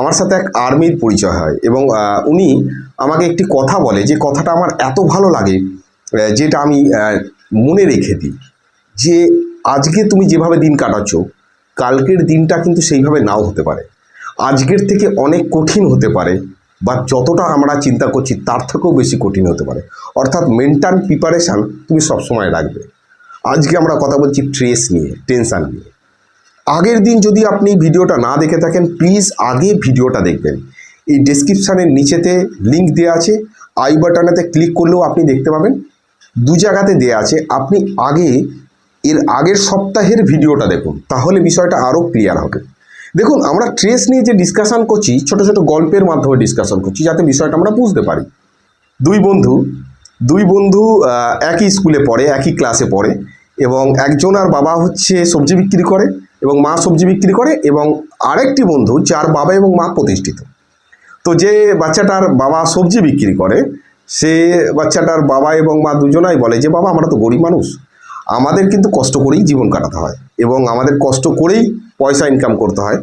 আমার সাথে এক আর্মির পরিচয় হয় এবং উনি আমাকে একটি কথা বলে যে কথাটা আমার এত ভালো লাগে যেটা আমি মনে রেখে দিই যে আজকে তুমি যেভাবে দিন কাটাচ্ছ, কালকের দিনটা কিন্তু সেইভাবে নাও হতে পারে। আজকের থেকে অনেক কঠিন হতে পারে বা যতটা আমরা চিন্তা করছি তার থেকেও বেশি কঠিন হতে পারে। অর্থাৎ মেন্টাল প্রিপারেশান তুমি সবসময় রাখবে। আজকে আমরা কথা বলছি স্ট্রেস নিয়ে টেনশান নিয়ে। আগের দিন যদি আপনি ভিডিওটা না দেখে থাকেন প্লিজ আগে ভিডিওটা দেখবেন। এই ডেসক্রিপশানের নিচেতে লিঙ্ক দেওয়া আছে। আই বাটনেতে ক্লিক করলেও আপনি দেখতে পাবেন। দু জায়গাতে দেওয়া আছে, আপনি আগে, এর আগের সপ্তাহের ভিডিওটা দেখুন, তাহলে বিষয়টা আরও ক্লিয়ার হবে। দেখুন, আমরা ট্রেস নিয়ে যে ডিসকাশন করছি, ছোট ছোট গল্পের মাধ্যমে ডিসকাশন করছি, যাতে বিষয়টা আমরা বুঝতে পারি। দুই বন্ধু দুই বন্ধু একই স্কুলে পড়ে, একই ক্লাসে পড়ে, এবং একজনার বাবা হচ্ছে সবজি বিক্রি করে এবং মা সবজি বিক্রি করে এবং আরেকটি বন্ধু, যার বাবা এবং মা প্রতিষ্ঠিত। তো যে বাচ্চাটার বাবা সবজি বিক্রি করে, সে বাচ্চাটার বাবা এবং মা দুজনাই বলে যে, বাবা, আমরা তো গরিব মানুষ। আমাদের কিন্তু কষ্ট করেই জীবন কাটাতে হয় এবং আমাদের কষ্ট করেই পয়সা ইনকাম করতে হয়।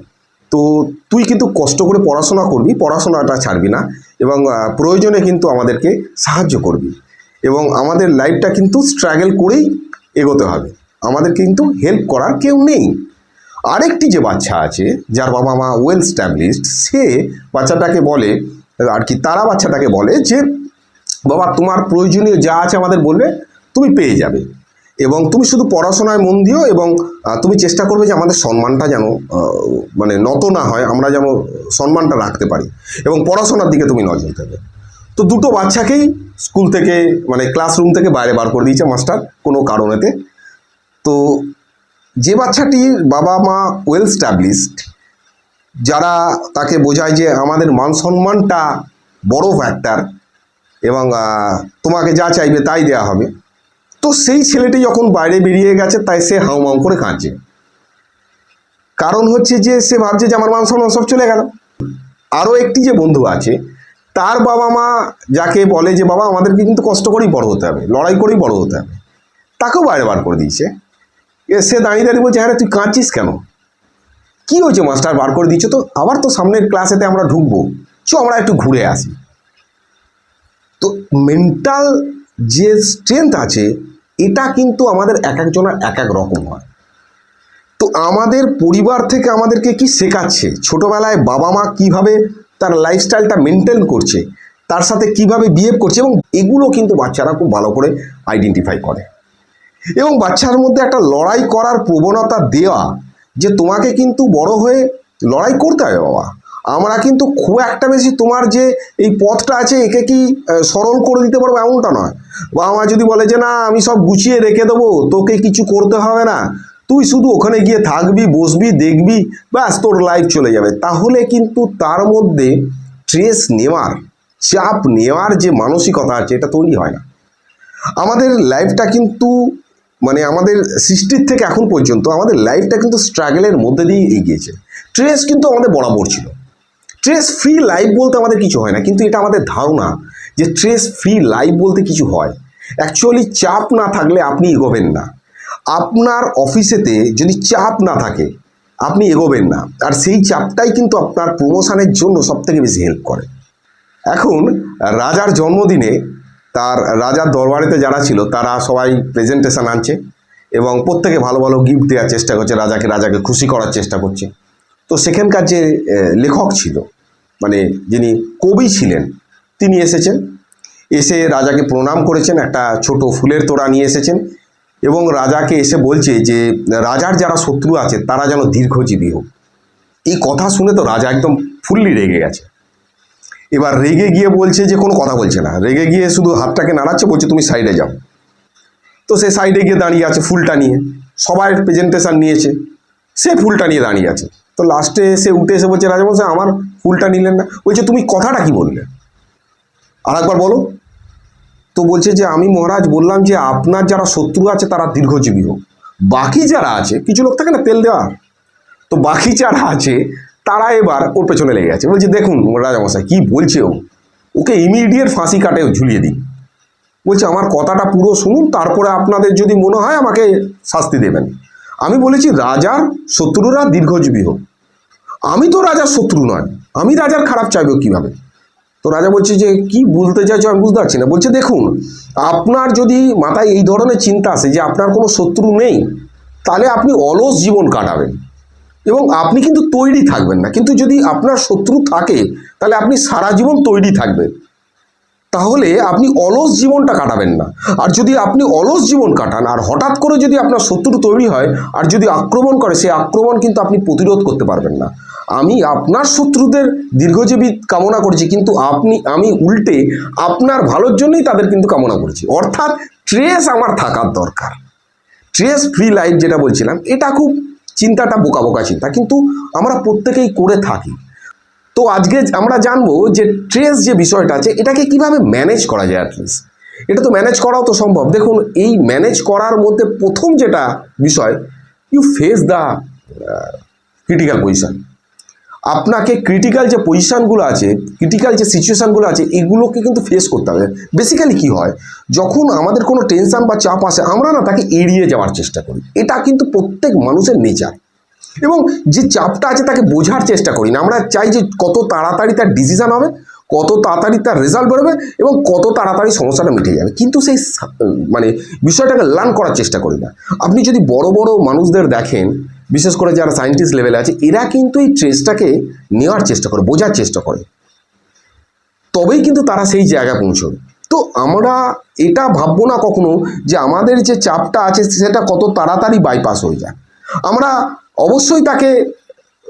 তো তুই কিন্তু কষ্ট করে পড়াশোনা করবি, পড়াশোনাটা ছাড়বি না এবং প্রয়োজনে কিন্তু আমাদেরকে সাহায্য করবি এবং আমাদের লাইফটা কিন্তু স্ট্রাগল করেই এগোতে হবে। আমাদের কিন্তু হেল্প করার কেউ নেই। আরেকটি যে বাচ্চা আছে, যার বাবা মা ওয়েল স্ট্যাবলিশড সে বাচ্চাটাকে বলে, আর কি তারা বাচ্চাটাকে বলে যে, বাবা, তোমার প্রয়োজনীয় যা আছে আমাদের বলবে, তুমি পেয়ে যাবে। এবং তুমি শুধু পড়াশোনায় মন দিও এবং তুমি চেষ্টা করবে যে আমাদের সম্মানটা যেন মানে নত না হয়, আমরা যেন সম্মানটা রাখতে পারি। এবং পড়াশোনার দিকে তুমি নজর দেবে। তো দুটো বাচ্চাকেই স্কুল থেকে মানে ক্লাসরুম থেকে বাইরে বার করে দিয়েছে মাস্টার কোনো কারণেতে। তো যে বাচ্চাটির বাবা মা ওয়েল স্ট্যাবলিশড যারা তাকে বোঝায় যে আমাদের মান সম্মানটা বড় ফ্যাক্টর এবং তোমাকে যা চাইবে তাই দেওয়া হবে। তো সেই ছেলেটি যখন বাইরে বেরিয়ে গেছে, তাই সে হাউমাউ করে কাঁদছে। কারণ হচ্ছে যে, সে ভাবছে যে আমার মান সম্মান সব চলে গেল। আরও একটি যে বন্ধু আছে, তার বাবা মা যাকে বলে যে, বাবা, আমাদেরকে কিন্তু কষ্ট করেই বড় হতে হবে, লড়াই করেই বড় হতে হবে, তাকেও বাইরে বার করে দিয়েছে। সে দাঁড়িয়ে দাঁড়িয়ে বলছে হ্যাঁ তুই কাঁদছিস কেন? কি হয়েছে মাস্টার? বার করে দিচ্ছে তো? আবার তো সামনের ক্লাসেতে আমরা ঢুকবো। চ, আমরা একটু ঘুরে আসি। তো মেন্টাল যে স্ট্রেংথ আছে, এটা কিন্তু আমাদের এক একজনের এক এক রকম হয়। তো আমাদের পরিবার থেকে আমাদেরকে কি শেখাচ্ছে? ছোটবেলায় বাবা মা কীভাবে তার লাইফস্টাইলটা মেনটেন করছে, তার সাথে কীভাবে বিহেভ করছে, এবং এগুলো কিন্তু বাচ্চারা খুব ভালো করে আইডেন্টিফাই করে। এবং বাচ্চার মধ্যে একটা লড়াই করার প্রবণতা দেওয়া যে তোমাকে কিন্তু বড় হয়ে লড়াই করতে হবে বাবা। আমরা কিন্তু খুব একটা বেশি তোমার যে এই পথটা আছে একে কি সরল করে দিতে পারব এমনটা নয়। বাবা মা যদি বলে যে না, আমি সব গুছিয়ে রেখে দেবো, তোকে কিছু করতে হবে না, তুই শুধু ওখানে গিয়ে থাকবি, বসবি, দেখবি, ব্যাস, তোর লাইফ চলে যাবে। তাহলে কিন্তু তার মধ্যে স্ট্রেস নেওয়ার, চাপ নেওয়ার যে মানসিকতা আছে, এটা তৈরি হয় না। আমাদের লাইফটা কিন্তু মানে আমাদের সৃষ্টির থেকে এখন পর্যন্ত আমাদের লাইফটা কিন্তু স্ট্রাগলের মধ্যে দিয়ে এগিয়েছে। ট্রেস কিন্তু আমাদের বরাবর ছিল। ট্রেস ফ্রি লাইফ বলতে আমাদের কিছু হয় না, কিন্তু এটা আমাদের ধারণা যে ট্রেস ফ্রি লাইফ বলতে কিছু হয়। অ্যাকচুয়ালি চাপ না থাকলে আপনি এগোবেন না। আপনার অফিসেতে যদি চাপ না থাকে, আপনি এগোবেন না। আর সেই চাপটাই কিন্তু আপনার প্রমোশনের জন্য সবথেকে বেশি হেল্প করে। এখন রাজার জন্মদিনে তার রাজার দরবারেতে যারা ছিল, তারা সবাই প্রেজেন্টেশন আনছে এবং প্রত্যেকে ভালো ভালো গিফট দেওয়ার চেষ্টা করছে, রাজাকে রাজাকে খুশি করার চেষ্টা করছে। তো সেখানকার যে লেখক ছিল মানে যিনি কবি ছিলেন, তিনি এসেছেন। এসে রাজাকে প্রণাম করেছেন, একটা ছোট ফুলের তোড়া নিয়ে এসেছেন এবং রাজাকে এসে বলছে যে, রাজার যারা শত্রু আছে, তারা যেন দীর্ঘজীবী হোক। এই কথা শুনে তো রাজা একদম ফুল্লি রেগে গেছে। এবার রেগে গিয়ে বলছে যে কোনো কথা বলছে না। রেগে গিয়ে শুধু হাতটাকে নাড়াচ্ছে, বলছে, তুমি সাইডে যাও। তো সে সাইডে গিয়ে দাঁড়িয়ে আছে ফুলটা নিয়ে। সবাই প্রেজেন্টেশন নিয়েছে, সে ফুলটা নিয়ে দাঁড়িয়ে আছে। তো লাস্টে সে উঠে এসে বলছে, রাজামশাই, আমার ফুলটা নিলেন না। বলছে, তুমি কথাটা কি বললে? আর একবার বলো। তো বলছে যে, আমি মহারাজ বললাম যে, আপনার যারা শত্রু আছে, তারা দীর্ঘজীবী হোক। বাকি যারা আছে, কিছু লোক থাকে না, তেল দেওয়ার তো বাকি যারা আছে তারা এবার ওর পেছনে লেগে গেছে। বলছে, দেখুন, রাজামশাই, কি বলছে ও? ওকে ইমিডিয়েট ফাঁসি কাটে ঝুলিয়ে দিন। বলছে, আমার কথাটা পুরো শুনুন, তারপরে আপনাদের যদি মনে হয় আমাকে শাস্তি দেবেন। আমি বলেছি, রাজার শত্রুরা দীর্ঘজীবী হোক। আমি তো রাজার শত্রু নয়, আমি রাজার খারাপ চাইব কীভাবে? তো রাজা বলছে যে, কি বলতে চাইছো আমি বুঝতে পারছি না। বলছে, দেখুন, আপনার যদি মাথায় এই ধরনের চিন্তা আসে যে আপনার কোনো শত্রু নেই, তাহলে আপনি অলস জীবন কাটাবেন। এবং আপনি কিন্তু তৈরি থাকবেন না। কিন্তু যদি আপনার শত্রু থাকে, তাহলে আপনি সারা জীবন তৈরি থাকবেন। তাহলে আপনি অলস জীবনটা কাটাবেন না। আর যদি আপনি অলস জীবন কাটান, আর হঠাৎ করে যদি আপনার শত্রু তৈরি হয়, আর যদি আক্রমণ করে, সেই আক্রমণ কিন্তু আপনি প্রতিরোধ করতে পারবেন না। আমি আপনার শত্রুদের দীর্ঘজীবী কামনা করছি, কিন্তু আপনি, আমি উল্টে আপনার ভালোর জন্যই তাদের কিন্তু কামনা করছি। অর্থাৎ ট্রেস আমার থাকার দরকার। ট্রেস ফ্রি লাইফ যেটা বলছিলাম, এটা খুব চিন্তাটা বোকা বোকা চিন্তা। কিন্তু আমরা প্রত্যেকেই করে থাকি। তো আজকে আমরা জানব যে স্ট্রেস যে বিষয়টা আছে, এটাকে কীভাবে ম্যানেজ করা যায় অ্যাটলিস্ট এটা তো ম্যানেজ করাও তো সম্ভব। দেখুন, এই ম্যানেজ করার মধ্যে প্রথম যেটা বিষয় you face the critical position আপনাকে ক্রিটিক্যাল যে পজিশানগুলো আছে ক্রিটিক্যাল যে সিচুয়েশানগুলো আছে, এগুলোকে কিন্তু ফেস করতে হবে। বেসিক্যালি কি হয়? যখন আমাদের কোনো টেনশন বা চাপ আসে, আমরা না তাকে এড়িয়ে যাওয়ার চেষ্টা করি। এটা কিন্তু প্রত্যেক মানুষের নেচার এবং যে চাপটা আছে তাকে বোঝার চেষ্টা করি না। আমরা চাই যে কত তাড়াতাড়ি তার ডিসিশন হবে, কত তাড়াতাড়ি তার রেজাল্ট বেরোবে, এবং কত তাড়াতাড়ি সমস্যাটা মিটে যাবে। কিন্তু সেই মানে বিষয়টাকে লার্ন করার চেষ্টা করি না। আপনি যদি বড় বড় মানুষদের দেখেন বিশেষ করে যারা সায়েন্টিস্ট লেভেলে আছে, এরা কিন্তু এই ট্রেসটাকে নেওয়ার চেষ্টা করে, বোঝার চেষ্টা করে। তবেই কিন্তু তারা সেই জায়গায় পৌঁছবে। তো আমরা এটা ভাববো না কখনো যে আমাদের যে চাপটা আছে, সেটা কত তাড়াতাড়ি বাইপাস হয়ে যায়। আমরা অবশ্যই তাকে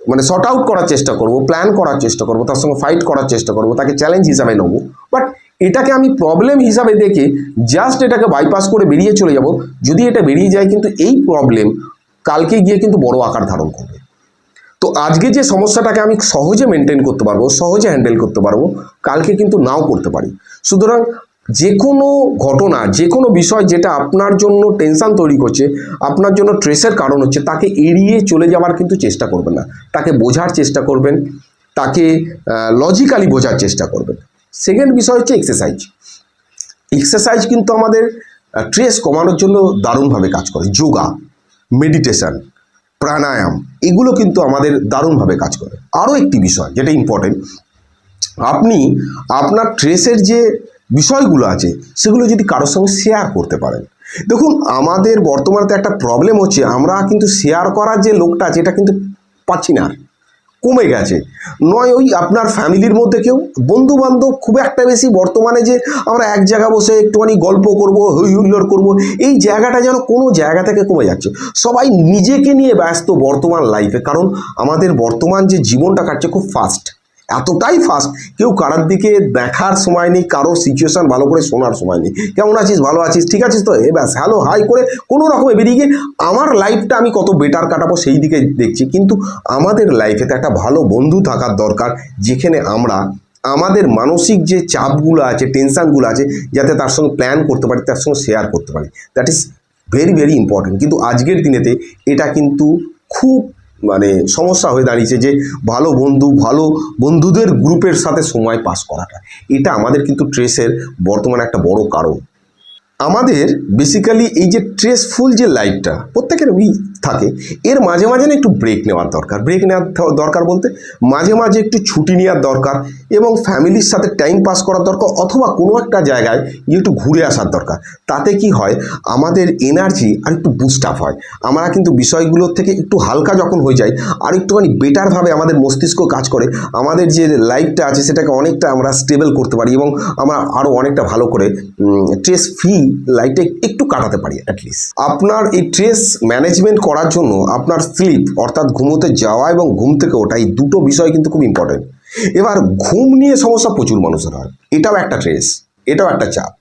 মানে শর্ট আউট করার চেষ্টা করব প্ল্যান করার চেষ্টা করব, তার সঙ্গে ফাইট করার চেষ্টা করব, তাকে চ্যালেঞ্জ হিসাবে নেব। বাট এটাকে আমি প্রবলেম হিসাবে দেখে জাস্ট এটাকে বাইপাস করে বেরিয়ে চলে যাব। যদি এটা বেরিয়ে যায় কিন্তু এই প্রবলেম কালকে গিয়ে কিন্তু বড় আকার ধারণ করবে। তো আজকে যে সমস্যাটাকে আমি সহজে মেনটেন করতে পারব, সহজে হ্যান্ডেল করতে পারব, কালকে কিন্তু নাও করতে পারি। সুতরাং যে কোনো ঘটনা যে কোনো বিষয় যেটা আপনার জন্য টেনশন তৈরি করছে, আপনার জন্য ট্রেসের কারণ হচ্ছে, তাকে এড়িয়ে চলে যাওয়ার কিন্তু চেষ্টা করবেন না। তাকে বোঝার চেষ্টা করবেন, তাকে লজিক্যালি বোঝার চেষ্টা করবেন। সেকেন্ড বিষয় হচ্ছে এক্সারসাইজ এক্সারসাইজ কিন্তু আমাদের ট্রেস কমানোর জন্য দারুণভাবে কাজ করে। যোগা। মেডিটেশন প্রাণায়াম এগুলো কিন্তু আমাদের দারুণভাবে কাজ করে। আরও একটি বিষয় যেটা ইম্পর্টেন্ট আপনি আপনার ট্রেসের যে বিষয়গুলো আছে, সেগুলো যদি কারোর সঙ্গে শেয়ার করতে পারেন। দেখুন, আমাদের বর্তমানেতে একটা প্রবলেম হচ্ছে, আমরা কিন্তু শেয়ার করার যে লোকটা আছে এটা কিন্তু পাচ্ছি না কমে গেছে। নয়, ওই আপনার ফ্যামিলির মধ্যে কেউ বন্ধু বান্ধব খুব একটা বেশি বর্তমানে যে আমরা এক জায়গা বসে একটুখানি গল্প করব, হই হুল্লোড় করব, এই জায়গাটা যেন কোনো জায়গা থেকে কমে যাচ্ছে। সবাই নিজেকে নিয়ে ব্যস্ত বর্তমান লাইফে কারণ আমাদের বর্তমান যে জীবনটা কাটছে খুব ফাস্ট এতটাই ফাস্ট কেউ কারার দিকে দেখার সময় নেই কারও সিচুয়েশন ভালো করে শোনার সময় নেই। কেমন আছিস? ভালো আছিস? ঠিক আছিস তো? এ ব্যাস হ্যালো হাই করে কোনো রকমে বেরিয়ে গিয়ে আমার লাইফটা আমি কত বেটার কাটাবো সেই দিকে দেখছি। কিন্তু আমাদের লাইফে তো একটা ভালো বন্ধু থাকার দরকার, যেখানে আমরা আমাদের মানসিক যে চাপগুলো আছে টেনশানগুলো আছে, যাতে তার সঙ্গে প্ল্যান করতে পারি, তার সঙ্গে শেয়ার করতে পারি। That is very very important কিন্তু আজকের দিনেতে এটা কিন্তু খুব মানে সমস্যা হয়ে দাঁড়িয়েছে যে ভালো বন্ধু, ভালো বন্ধুদের গ্রুপের সাথে সময় পাস করাটা। এটা আমাদের কিন্তু ট্রেসের বর্তমানে একটা বড় কারণ। আমাদের বেসিক্যালি এই যে ট্রেসফুল যে লাইফটা প্রত্যেকের থাকে। এর মাঝে মাঝে না একটু ব্রেক নেওয়ার দরকার। ব্রেক নেওয়ার দরকার বলতে মাঝে মাঝে একটু ছুটি নেওয়ার দরকার এবং ফ্যামিলির সাথে টাইম পাস করার দরকার অথবা কোনো একটা জায়গায় গিয়ে একটু ঘুরে আসার দরকার। তাতে কি হয়, আমাদের এনার্জি আর একটু বুস্ট আপ হয়। আমরা কিন্তু বিষয়গুলোর থেকে একটু হালকা যখন হয়ে যায় আর একটুখানি বেটারভাবে আমাদের মস্তিষ্ক কাজ করে, আমাদের যে লাইফটা আছে সেটাকে অনেকটা আমরা স্টেবল করতে পারি এবং আমরা আরও অনেকটা ভালো করে স্ট্রেস ফ্রি লাইফটা একটু কাটাতে পারি অ্যাটলিস্ট আপনার এই স্ট্রেস ম্যানেজমেন্ট করার জন্য আপনার স্লিপ অর্থাৎ ঘুমোতে যাওয়া এবং ঘুম থেকে ওঠা, এই দুটো বিষয় কিন্তু খুব ইম্পর্টেন্ট এবার ঘুম নিয়ে সমস্যা প্রচুর মানুষের হয়। এটাও একটা ট্রেস এটাও একটা চাপ।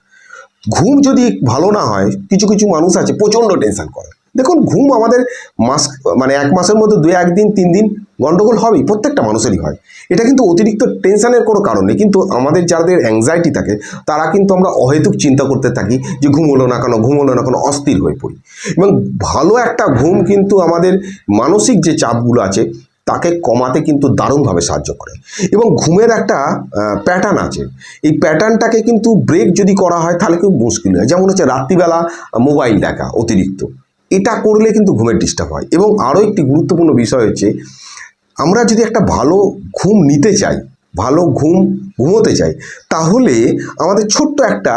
ঘুম যদি ভালো না হয়, কিছু কিছু মানুষ আছে, প্রচণ্ড টেনশন করে। দেখুন, ঘুম আমাদের মাস মানে এক মাসের মধ্যে দু একদিন, তিন দিন গন্ডগোল হবেই, প্রত্যেকটা মানুষেরই হয়। এটা কিন্তু অতিরিক্ত টেনশনের কোনো কারণ নেই, কিন্তু আমাদের যাদের অ্যাংজাইটি থাকে, তারা কিন্তু আমরা অহেতুক চিন্তা করতে থাকি যে ঘুম হলো না কেন, ঘুম হলো না কেন, অস্থির হয়ে পড়ি। এবং ভালো একটা ঘুম কিন্তু আমাদের মানসিক যে চাপগুলো আছে, তাকে কমাতে কিন্তু দারুণভাবে সাহায্য করে। এবং ঘুমের একটা প্যাটার্ন আছে। এই প্যাটার্নটাকে কিন্তু ব্রেক যদি করা হয়, তাহলে খুব মুশকিল হয়। যেমন হচ্ছে রাত্রিবেলা মোবাইল দেখা অতিরিক্ত। এটা করলে কিন্তু ঘুমের ডিস্টার্ব হয়। এবং আরও একটি গুরুত্বপূর্ণ বিষয় হচ্ছে, আমরা যদি একটা ভালো ঘুম নিতে চাই, ভালো ঘুম ঘুমোতে চাই, তাহলে আমাদের ছোট্ট একটা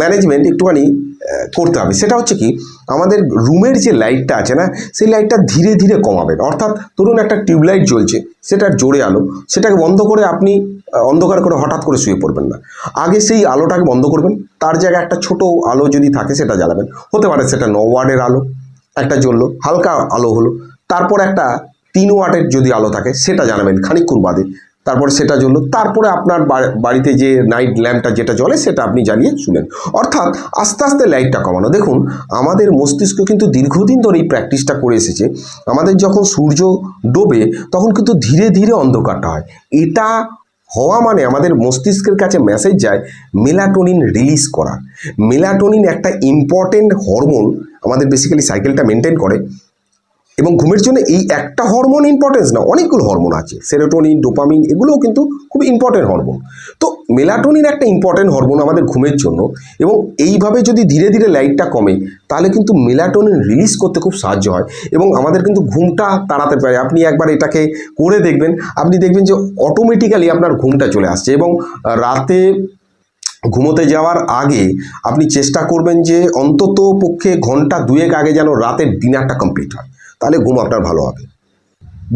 ম্যানেজমেন্ট একটুখানি করতে হবে। সেটা হচ্ছে কি, আমাদের রুমের যে লাইটটা আছে না, সেই লাইটটা ধীরে ধীরে কমাবেন। অর্থাৎ ধরুন একটা টিউবলাইট জ্বলছে, সেটার জোরে আলো, সেটাকে বন্ধ করে আপনি অন্ধকার করে হঠাৎ করে শুয়ে পড়বেন না। আগে সেই আলোটাকে বন্ধ করবেন, তার জায়গায় একটা ছোট আলো যদি থাকে, সেটা জ্বালাবেন। হতে পারে সেটা ন ওয়ার্ডের আলো, একটা জ্বললো, হালকা আলো হলো, তারপর একটা তিন ওয়াটের যদি আলো থাকে, সেটা জানাবেন খানিকক্ষণ বাদে। তারপরে সেটা জ্বললো। তারপরে আপনার বাড়িতে যে নাইট ল্যাম্পটা যেটা জ্বলে, সেটা আপনি জ্বালিয়ে শুনেন অর্থাৎ আস্তে আস্তে লাইটটা কমানো। দেখুন, আমাদের মস্তিষ্ক কিন্তু দীর্ঘদিন ধরে এই প্র্যাকটিসটা করে এসেছে। আমাদের যখন সূর্য ডোবে, তখন কিন্তু ধীরে ধীরে অন্ধকারটা হয়। এটা হওয়া মানে আমাদের মস্তিষ্কের কাছে মেসেজ যায় মেলাটোনিন রিলিজ করা। মেলাটোনিন একটা ইম্পর্টেন্ট হরমোন আমাদের বেসিক্যালি সাইকেলটা মেনটেন করে। এবং ঘুমের জন্য এই একটা হরমোন ইম্পর্টেন্স না, অনেকগুলো হরমোন আছে। সেরোটোনিন ডোপামিন এগুলোও কিন্তু খুব ইম্পর্টেন্ট হরমোন তো মেলাটোনিন একটা ইম্পর্টেন্ট হরমোন আমাদের ঘুমের জন্য এবং এইভাবে যদি ধীরে ধীরে লাইটটা কমে, তাহলে কিন্তু মেলাটোনিন রিলিজ করতে খুব সাহায্য হয় এবং আমাদের কিন্তু ঘুমটা তাড়াতে পারে। আপনি একবার এটাকে করে দেখবেন, আপনি দেখবেন যে অটোমেটিক্যালি আপনার ঘুমটা চলে আসছে এবং রাতে ঘুমোতে যাওয়ার আগে আপনি চেষ্টা করবেন যে অন্তত পক্ষে ঘণ্টা দুয়েক আগে যেন রাতের ডিনারটা কমপ্লিট হয়। তাহলে ঘুম আপনার ভালো হবে।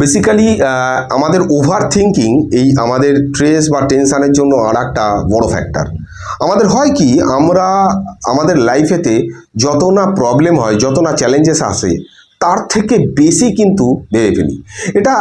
বেসিক্যালি আমাদের ওভার থিঙ্কিং এই আমাদের স্ট্রেস বা টেনশানের জন্য আর একটা বড় ফ্যাক্টর আমাদের হয় কি, আমরা আমাদের লাইফেতে যত না প্রবলেম হয়, যত না চ্যালেঞ্জেস আসে, তার থেকে বেশি কিন্তু ভেবে ফেলি। এটা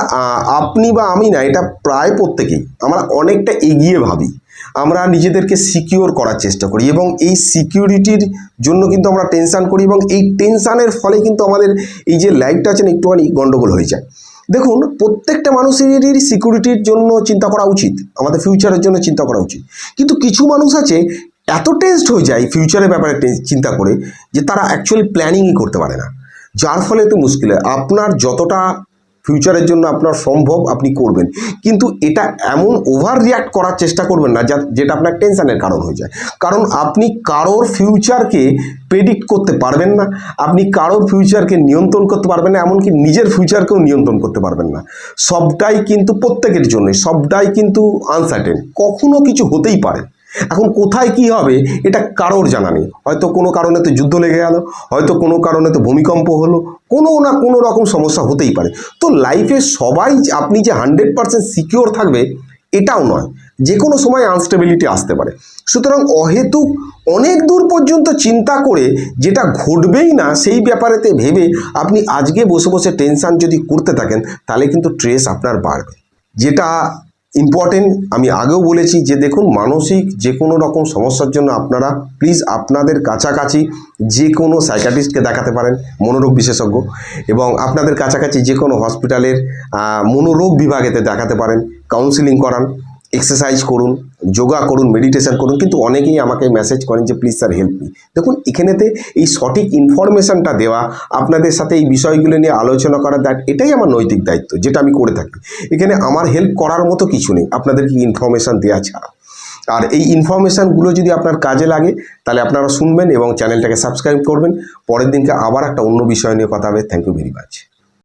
আপনি বা আমি না, এটা প্রায় প্রত্যেকেই, আমরা অনেকটা এগিয়ে ভাবি। আমরা নিজেদেরকে সিকিওর করার চেষ্টা করি এবং এই সিকিউরিটির জন্য কিন্তু আমরা টেনশান করি এবং এই টেনশানের ফলে কিন্তু আমাদের এই যে লাইফটা আছে একটুখানি গন্ডগোল হয়ে যায়। দেখুন, প্রত্যেকটা মানুষেরই সিকিউরিটির জন্য চিন্তা করা উচিত, আমাদের ফিউচারের জন্য চিন্তা করা উচিত। কিন্তু কিছু মানুষ আছে, এত টেনসড হয়ে যায় ফিউচারের ব্যাপারে চিন্তা করে যে তারা অ্যাকচুয়ালি প্ল্যানিংই করতে পারে না। যার ফলে তো মুশকিল আপনার যতটা ফিউচারের জন্য আপনার সম্ভব আপনি করবেন। কিন্তু এটা এমন ওভার রিয়াক্ট করার চেষ্টা করবেন না, যা- যেটা আপনার টেনশানের কারণ হয়ে যায়। কারণ আপনি কারোর ফিউচারকে প্রেডিক্ট করতে পারবেন না, আপনি কারোর ফিউচারকে নিয়ন্ত্রণ করতে পারবেন না, এমনকি নিজের ফিউচারকেও নিয়ন্ত্রণ করতে পারবেন না। সবটাই কিন্তু প্রত্যেকের জন্যই, সবটাই কিন্তু আনসার্টেন কখনো কিছু হতেই পারে। এখন কোথায় কি হবে, এটা কারোর জানা নেই। হয়তো কোনো কারণে তো যুদ্ধ লেগে গেল, হয়তো কোনো কারণে তো ভূমিকম্প হলো, কোনো না কোনো রকম সমস্যা হতেই পারে। তো লাইফে সবাই আপনি যে হান্ড্রেড পার্সেন্ট সিকিওর থাকবে, এটাও নয়। যে কোনো সময় আনস্টেবিলিটি আসতে পারে। সুতরাং অহেতুক অনেক দূর পর্যন্ত চিন্তা করে যেটা ঘটবেই না, সেই ব্যাপারেতে ভেবে আপনি আজকে বসে বসে টেনশান যদি করতে থাকেন, তাহলে কিন্তু ট্রেস আপনার বাড়বে। যেটা ইম্পর্টেন্ট আমি আগেও বলেছি যে দেখুন, মানসিক যে কোনো রকম সমস্যার জন্য আপনারা প্লিজ আপনাদের কাছাকাছি যে কোনো সাইকাটিস্টকে দেখাতে পারেন, মনোরোগ বিশেষজ্ঞ, এবং আপনাদের কাছাকাছি যে কোনো হসপিটালের মনোরোগ বিভাগেতে দেখাতে পারেন কাউন্সিলিং করান এক্সারসাইজ করুন যোগা করুন মেডিটেশন করুন, কিন্তু অনেকেই আমাকে মেসেজ করেন যে প্লিজ স্যার হেল্প মি দেখুন, এখানেতে এই সঠিক ইনফরমেশনটা দেওয়া, আপনাদের সাথে এই বিষয়গুলো নিয়ে আলোচনা করা দ্যাট এটাই আমার নৈতিক দায়িত্ব, যেটা আমি করে থাকি। এখানে আমার হেল্প করার মতো কিছু নেই, আপনাদেরকে ইনফরমেশান দেওয়া ছাড়া। আর এই ইনফরমেশানগুলো যদি আপনার কাজে লাগে, তাহলে আপনারা শুনবেন এবং চ্যানেলটাকে সাবস্ক্রাইব করবেন। পরের দিনকে আবার একটা অন্য বিষয় নিয়ে কথা হবে। Thank you very much